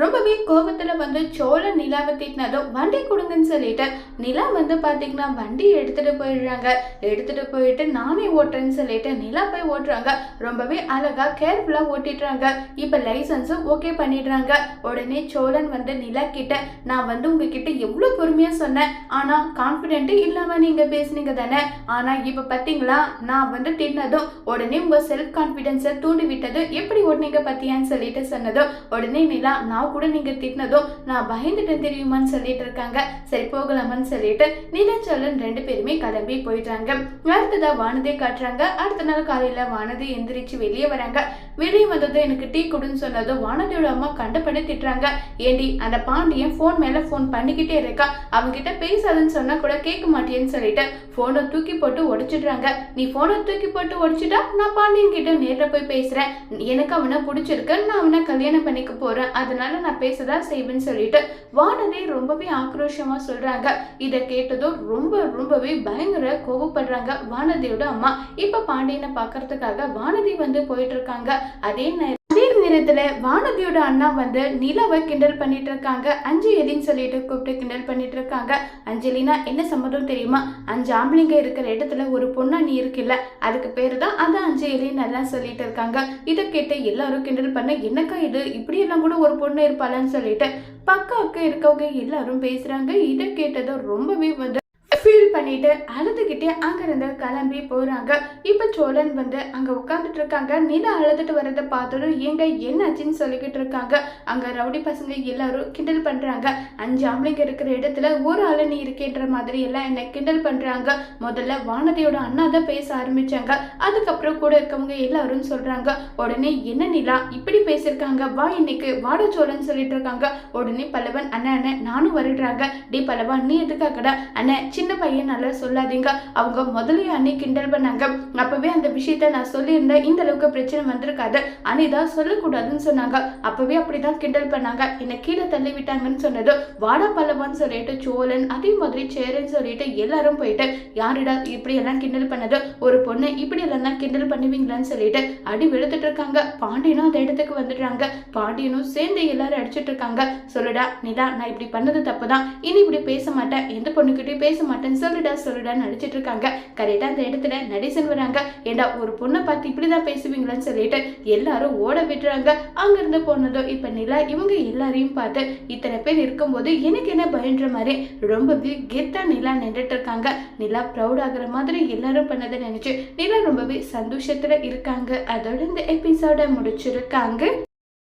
ரொம்பவே கோபத்தில் வந்து சோழ நிலாவை திட்டினதும் வண்டி கொடுங்கன்னு சொல்லிட்டு நிலா வந்து பார்த்தீங்கன்னா வண்டி எடுத்துட்டு போயிடுறாங்க. எடுத்துட்டு போயிட்டு நானே ஓட்டுறேன்னு சொல்லிட்டு நிலா போய் ஓட்டுறாங்க. ரொம்பவே அழகா கேர்ஃபுல்லாக ஓட்டிடுறாங்க. இப்போ லைசன்ஸும் ஓகே பண்ணிடுறாங்க. உடனே சோழன் வந்து நிலா கிட்ட நான் வந்து உங்ககிட்ட எவ்வளோ பொறுமையாக சொன்னேன். ஆனால் கான்ஃபிடென்ட்டு இல்லாமல் நீங்கள் பேசுனீங்க தானே. ஆனால் இப்போ பார்த்தீங்களா நான் வந்து திட்டினதும் உடனே உங்கள் செல்ஃப் கான்ஃபிடென்ஸை தூண்டி விட்டதும் எப்படி ஓட்டுனீங்க பத்தியான்னு சொல்லிட்டு சொன்னதும் உடனே நிலா நான் கூட நீங்கள் திட்டினதும் நான் பயந்துட்டேன் தெரியுமான்னு சொல்லிட்டு இருக்காங்க. சரி போகலாமான்னு சொல்லிட்டு நிலச்சோழன் ரெண்டு பேருமே கிளம்பி போயிடுறாங்க. அடுத்ததா வானதே காட்டுறாங்க. அடுத்த நாள் காலையில் வானதி எந்திரிச்சு வெளியே வராங்க. வெளியே வந்ததும் எனக்கு டீ கொடுன்னு சொன்னதும் வானதியோட அம்மா கண்டபடி திட்டுறாங்க. ஏண்டி அந்த பாண்டியன் ஃபோன் மேலே ஃபோன் பண்ணிக்கிட்டே இருக்கா. அவன்கிட்ட பேசாதுன்னு சொன்னா கூட கேட்க மாட்டேன்னு சொல்லிட்டு ஃபோனை தூக்கி போட்டு உடைச்சிடுறாங்க நீ ஃபோனை தூக்கி போட்டு உடைச்சிட்டா நான் பாண்டியன் கிட்ட நேரில் போய் பேசுறேன். எனக்கு அவனை பிடிச்சிருக்கு நான் அவனை கல்யாணம் பண்ணிக்க போறேன். அதனால நான் பேசதான் செய்வேன்னு சொல்லிட்டு வானதி ரொம்பவே ஆக்ரோஷமா சொல்றாங்க. இதை கேட்டதும் ரொம்ப ரொம்பவே பயங்கர கோவப்படுறாங்க வானதியோட அம்மா. இப்ப பாண்டியனை பார்க்கறதுக்காக வானதி வந்து போயிட்டு இருக்காங்க. அதே நேரம் நேரத்துல வானதியோட அண்ணா வந்து நிலவை கிண்டல் பண்ணிட்டு இருக்காங்க அஞ்சு எதின்னு சொல்லிட்டு கூப்பிட்டு கிண்டல் பண்ணிட்டு இருக்காங்க அஞ்சலினா என்ன சம்மதம் தெரியுமா? அஞ்சு ஆம்பளைங்க இருக்கிற இடத்துல ஒரு பொண்ணா நீ இருக்கில்ல அதுக்கு பேரு தான் அதுதான் அஞ்சு எலின்னு எல்லாம் சொல்லிட்டு இருக்காங்க. இதை கேட்டு எல்லாரும் கிண்டல் பண்ண என்னக்கா இது? இப்படியெல்லாம் கூட ஒரு பொண்ணு இருப்பாளன்னு சொல்லிட்டு. பக்காவுக்கு இருக்கவங்க எல்லாரும் பேசுறாங்க. இதை கேட்டதும் ரொம்பவே வந்து பண்ணிட்டு அழுதுகிட்டே அங்கிருந்து கிளம்பி போறாங்க. இப்ப சோழன் வந்து அங்க உட்காந்துட்டு இருக்காங்க. நிலா அழுதுட்டு வரதை பார்த்ததும் ஏங்க என்னாச்சுன்னு சொல்லிக்கிட்டு இருக்காங்க. அங்க ரவுடி பசங்க எல்லாரும் கிண்டல் பண்றாங்க. அஞ்சு ஆம்பளைங்க இருக்கிற இடத்துல ஒரு ஆளு நீ இருக்கேன்ற மாதிரி எல்லாம் என்ன கிண்டல் பண்றாங்க. முதல்ல வானதியோட அண்ணா தான் பேச ஆரம்பிச்சாங்க. அதுக்கப்புறம் கூட இருக்கவங்க எல்லாரும் சொல்றாங்க உடனே என்ன நிலா? இப்படி பேசியிருக்காங்க. வா இன்னைக்கு. வாட சோழன் சொல்லிட்டு இருக்காங்க. உடனே பல்லவன் அண்ணன் அண்ணன் நானும் வருடுறாங்க டி பல்லவன் நீ எதுக்காகடா? அண்ணன் சின்ன பையன் நல்லா சொல்லாதீங்க. அவங்க முதல்ல அண்ணி கிண்டல் பண்ணாங்க. அப்பவே அந்த விஷயத்த நான் சொல்லியிருந்தேன். இந்த அளவுக்கு பிரச்சனை வந்திருக்காது. அனிதா சொல்லக்கூடாதுன்னு சொன்னாங்க. அப்பவே அப்படிதான் கிண்டல் பண்ணாங்க. என்னை கீழே தள்ளி விட்டாங்கன்னு சொன்னது. வாடா பல்லவான்னு சொல்லிட்டு சோழன் அதே மாதிரி சேரன் சொல்லிட்டு எல்லாரும் போயிட்டு யாருடா இப்படி எல்லாம் கிண்டல் பண்ணது? ஒரு பொண்ணு இப்படி எல்லாம் தான் கிண்டல் பண்ணுவீங்களான்னு சொல்லிட்டு அடி வெளுத்துட்டு இருக்காங்க. பாண்டியனும் அந்த இடத்துக்கு வந்துடுறாங்க. பாண்டியனும் சேர்ந்து எல்லாரும் அடிச்சிட்டு இருக்காங்க. சொல்லுடா நிலா நான் இப்படி பண்ணது தப்பு தான் இனி இப்படி பேச மாட்டேன். எந்த பொண்ணுக்கிட்டையும் பேச மாட்டேன்னு சொல்லுடா சொல்லுடான்னு நடிச்சிட்டு இருக்காங்க. கரெக்டாக அந்த இடத்துல நடிசன் வராங்க. ஏண்டா ஒரு பொண்ணை பார்த்து இப்படிதான் பேசுவீங்களான்னு சொல்லிட்டு எல்லாரும் ஓட விடுறாங்க. அங்கேருந்து போனதும் இப்போ நிலா இவங்க எல்லாரையும் பார்த்து இத்தனை பேர் இருக்கும்போது எனக்கு என்ன பயன்ற மாதிரி ரொம்பவே கெத்தாக நிலா நின்றுட்டு இருக்காங்க. நிலா ப்ரௌட் ஆகுற மாதிரி எல்லாரும் பண்ணதை நினச்சி நிலா ரொம்பவே சந்தோஷத்தில் இருக்காங்க. அதோட இந்த எபிசோட முடிச்சிருக்காங்க.